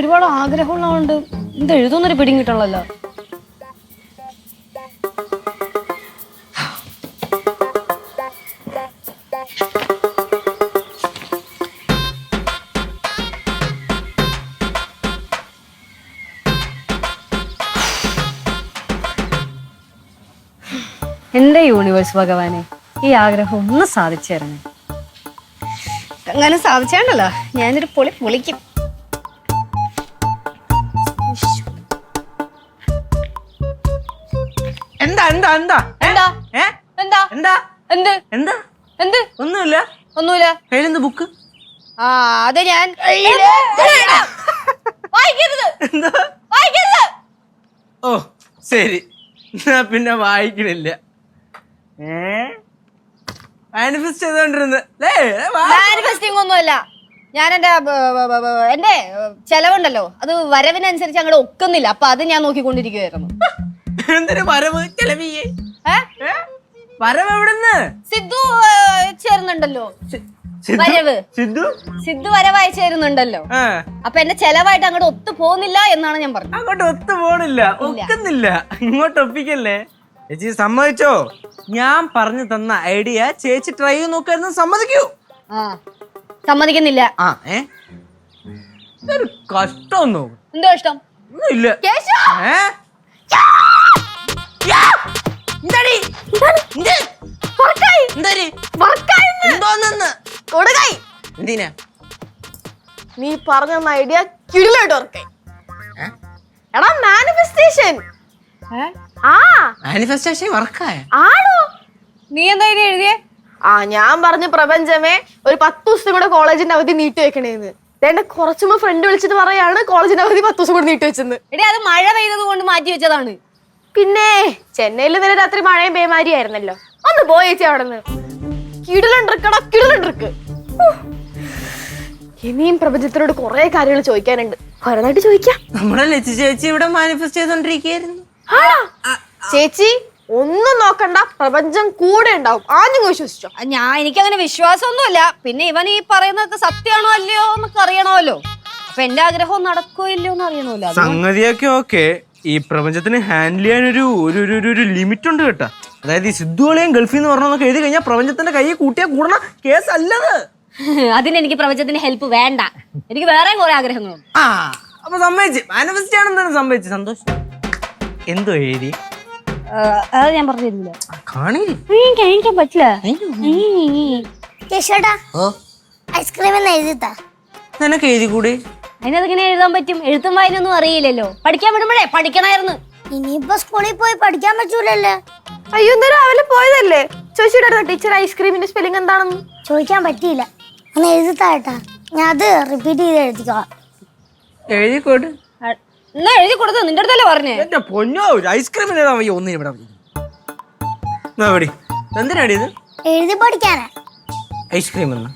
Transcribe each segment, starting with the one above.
ഒരുപാട് ആഗ്രഹമുള്ളതുകൊണ്ട് ഇത് എഴുതുന്നൊരു പിടിയും കിട്ടണല്ലോ എന്റെ യൂണിവേഴ്സ് ഭഗവാനെ ഈ ആഗ്രഹം ഒന്ന് സാധിച്ചു തരണേ. അങ്ങനെ സാധിച്ചാണ്ടല്ലോ ഞാനൊരു പൊളി പൊളിക്കും. എന്താ എന്താ? എന്താ? ഏ? എന്താ? എന്താ? എന്താ? എന്ത്? എന്താ? ഒന്നുമില്ല. ഒന്നുമില്ല. കയ്യിലെന്ത് ബുക്ക്? ആ അത് ഞാൻ വായിക്കരുത്. എന്താ? വായിക്കരുത്. ഓ ശരി. എന്നാ പിന്നെ വായിക്കണില്ല. ഏ? മാനിഫെസ്റ്റ് ചെയ്തോണ്ടിരുന്ന്. ലേ, വാ. മാനിഫെസ്റ്റിംഗ് ഒന്നുമല്ല. ഞാൻ എന്റെ ബ- ബ- ബ- ബ- എന്റെ ചെലവുണ്ടല്ലോ. അത് വരവിനനുസരിച്ച് അങ്ങോട്ട് ഒക്കുന്നില്ല. അപ്പൊ അത് ഞാൻ നോക്കിക്കൊണ്ടിരിക്കുവായിരുന്നു. എന്തൊരു വരവ് ചെലവിയെ. എവിടുന്ന്? സിദ്ധു ചേരുന്നുണ്ടല്ലോ? വരവ്. സിദ്ധു? സിദ്ധു വരവായി ചേരുന്നുണ്ടല്ലോ. അപ്പൊ എന്റെ ചെലവായിട്ട് അങ്ങോട്ട് ഒത്തു പോകുന്നില്ല എന്നാണ് ഞാൻ പറഞ്ഞത്. അങ്ങോട്ട് ഒത്തു പോണില്ല. ഒക്കുന്നില്ല. ഇങ്ങോട്ട് ഒപ്പിക്കല്ലേ? ചേച്ചി സമ്മതിച്ചോ? ഞാൻ പറഞ്ഞു തന്ന ഐഡിയ ചേച്ചി ട്രൈ ചെയ്ത് നോക്കായിരുന്നു സമ്മതിക്കൂ. സമ്മതിക്കുന്നില്ല. ആ ഏ? കഷ്ടമൊന്നും എന്തോ ഇഷ്ടം ഒന്നുമില്ല. കേശവ! എന്തോന്നെന്ന്? എന്തിനാ? നീ പറഞ്ഞ ഐഡിയ കിടിലായിട്ട് വർക്കായി. എടാ മാനിഫെസ്റ്റേഷൻ ആ. മാനിഫെസ്റ്റേഷൻ വർക്കായ? ആണോ? നീ എന്താ ഇനി എഴുതിയേ? ആ ഞാൻ പറഞ്ഞ പ്രപഞ്ചമേ ഒരു പത്ത് ദിവസത്തെ കൂടെ കോളേജിന്റെ അവധി നീട്ടി വെക്കണേന്ന്. എന്റെ കുറച്ചുമ്പോ ഫ്രണ്ട് വിളിച്ചിട്ട് പറയാണ് കോളേജിന്റെ അവധി പത്ത് ദിവസം കൂടെ നീട്ടി വെച്ചെന്ന്. എടി അത് മഴ പെയ്തത് കൊണ്ട് മാറ്റി വെച്ചതാണ്. പിന്നെ ചെന്നൈയിൽ ഇന്നലെ രാത്രി മഴയും പേമാരി ആയിരുന്നല്ലോ ഒന്ന് പോയേച്ചി അവിടെ നിന്ന് കിടലണ്ടിരിക്കടാ കിടലണ്ടിരിക്ക്. ഇനിയും പ്രപഞ്ചത്തിനോട് കുറെ കാര്യങ്ങൾ ചോദിക്കാനുണ്ട്. ഓരോന്നായിട്ട് ചോദിക്കാം. നമ്മുടെ ലച്ചു ചേച്ചി ഇവിടെ മാനിഫെസ്റ്റ് ചെയ്തോണ്ടിരിക്കുന്നു ചേച്ചി ഒന്നും നോക്കണ്ട പ്രപഞ്ചം കൂടെ ഉണ്ടാവും. ആഞ്ഞു വിശ്വസിച്ചോ? ഞാൻ ഞാൻ എനിക്കങ്ങനെ വിശ്വാസമൊന്നുമില്ല. പിന്നെ ഇവൻ ഈ പറയുന്നതൊക്കെ സത്യമാണോ അല്ലയോ എന്നൊക്കെ അറിയണമല്ലോ. അപ്പൊ എന്റെ ആഗ്രഹം നടക്കോ ഇല്ലയോ എന്ന് അറിയണമല്ലോ. സംഗതിയൊക്കെ ഓക്കെ. ഈ പ്രപഞ്ചത്തിന് ഹാൻഡിൽ ചെയ്യാൻ ഒരു ഒരു ഒരു- ലിമിറ്റ് ഉണ്ട് കേട്ടോ. അതായത് ഈ സിദ്ധുകളെയും ഗൾഫിൽ നിന്ന് പറഞ്ഞൊക്കെ എഴുതി കഴിഞ്ഞാൽ പ്രപഞ്ചത്തിന്റെ കൈ കൂട്ടിയാ കൂടണ കേസ് അല്ലത്. അതിന് എനിക്ക് പ്രപഞ്ചത്തിന്റെ ഹെൽപ്പ് വേണ്ട. എനിക്ക് വേറെ കുറെ ആഗ്രഹങ്ങളുണ്ട്. ആ അപ്പൊ സമ്മതിച്ച്. മാനിഫെസ്റ്റ് ആണെന്താണ് സമ്മതിച്ച് സന്തോഷം. എന്തോ എഴുതി? അത് ഞാൻ പറഞ്ഞിരുന്നില്ല? തരില്ല കാണില്ല കഴിക്കാൻ പറ്റില്ല. കേശോട്ടാ ഓ. ഐസ്ക്രീം എന്ന് എഴുതിത്താ നിനക്ക് എഴുതി കൂടി അതിനതെങ്ങനെ എഴുതാൻ പറ്റും? എഴുത്തും വായനൊന്നും അറിയില്ലല്ലോ. പഠിക്കാൻ വിടുമ്പോഴേ പഠിക്കണായിരുന്നു. ഇനിയിപ്പോ സ്കൂളിൽ പോയി പഠിക്കാൻ പറ്റൂലല്ലേ? അയ്യോ ഇന്ന് രാവിലെ പോയതല്ലേ? ചോദിച്ചിട്ടായിരുന്നു ടീച്ചർ ഐസ്ക്രീമിന്റെ സ്പെല്ലിംഗ് എന്താണെന്ന്? ചോദിക്കാൻ പറ്റിയില്ല. ഒന്ന് എഴുതിത്താ ഞാൻ അത് റിപ്പീറ്റ് ചെയ്ത് എഴുതിക്കോളാം. എഴുതിക്കോട്ട് എന്നാ എഴുതി കൊടുത്തു നിന്റെ അടുത്തല്ലേ പറഞ്ഞേ? എന്റെ പൊന്നോ ഐസ്ക്രീം ഒന്നിനും ഇവിടെ എന്നാ പടി എന്തിനാടി ഇത്? എഴുതി പഠിക്കാനാ. ഐസ്ക്രീം എന്ന്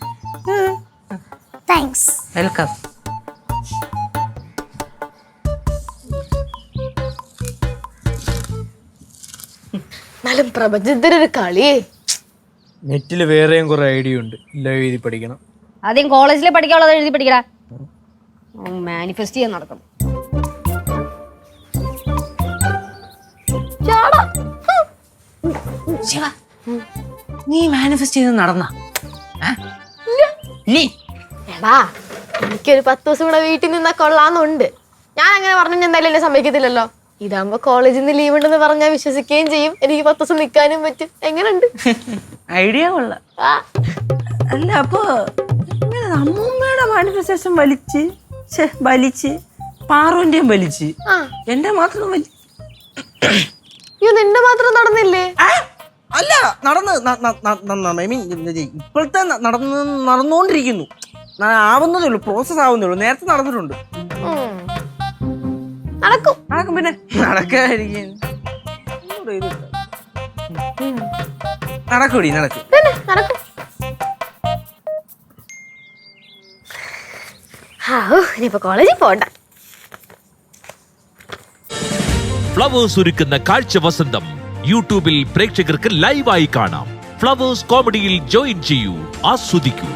താങ്ക്സ് വെൽക്കം എന്നാലും പ്രപഞ്ചത്തിനൊരു കളി. നെറ്റിൽ വേറെയും കുറെ ഐഡിയ ഉണ്ട്. എല്ലാം എഴുതി പഠിക്കണം. ആദ്യം കോളേജിൽ പഠിക്കാനുള്ളത് എഴുതി പഠിക്കടാ. മാനിഫെസ്റ്റ് ചെയ്യാൻ നടക്കണം. ശിവ നീ മാനിഫെസ്റ്റ് ചെയ്ത് നടന്ന? എടാ എനിക്കൊരു പത്ത് ദിവസം കൂടെ വീട്ടിൽ നിന്നാ കൊള്ളാന്നുണ്ട്. ഞാൻ അങ്ങനെ പറഞ്ഞു എന്തായാലും എന്നെ സമ്മതിക്കത്തില്ലല്ലോ. ഇതാകുമ്പോ കോളേജിൽ നിന്ന് ലീവ് ഉണ്ടെന്ന് പറഞ്ഞാൽ വിശ്വസിക്കുകയും ചെയ്യും. എനിക്ക് പത്ത് ദിവസം നിൽക്കാനും പറ്റും. എങ്ങനെയുണ്ട് ഐഡിയ കൊള്ള. അല്ല അപ്പൊ ഇങ്ങനെ അമ്മൂമ്മയുടെ മാനിഫെസ്റ്റേഷൻ വലിച്ച് ഛെ, വലിച്ച് പാറുവിന്റെയും വലിച്ച്. ആ. എന്റെ മാത്രം വലി അയ്യോ നിന്റെ മാത്രം നടന്നില്ലേ? ആ, അല്ല നടന്ന് ഐ മീൻ ഇപ്പോഴത്തെ ന- നടന്ന് നടന്നുകൊണ്ടിരിക്കുന്നു ന- ആവുന്നതേ ഉള്ളൂ പ്രോസസ് ആവുന്നേ ഉള്ളൂ. നേരത്തെ നടന്നിട്ടുണ്ട്. ഉം. നടക്കും. നടക്കും പിന്നെ. നടക്കാതിരിക്കും നടക്കൂടി നടക്കും. ഇനിയിപ്പോ കോളേജിൽ പോണ്ട. ഫ്ലവേഴ്സ് ഒരുക്കുന്ന കാഴ്ച വസന്തം. യൂട്യൂബിൽ പ്രേക്ഷകർക്ക് ലൈവായി കാണാം. ഫ്ലവേഴ്സ് കോമഡിയിൽ ജോയിൻ ചെയ്യൂ ആസ്വദിക്കൂ.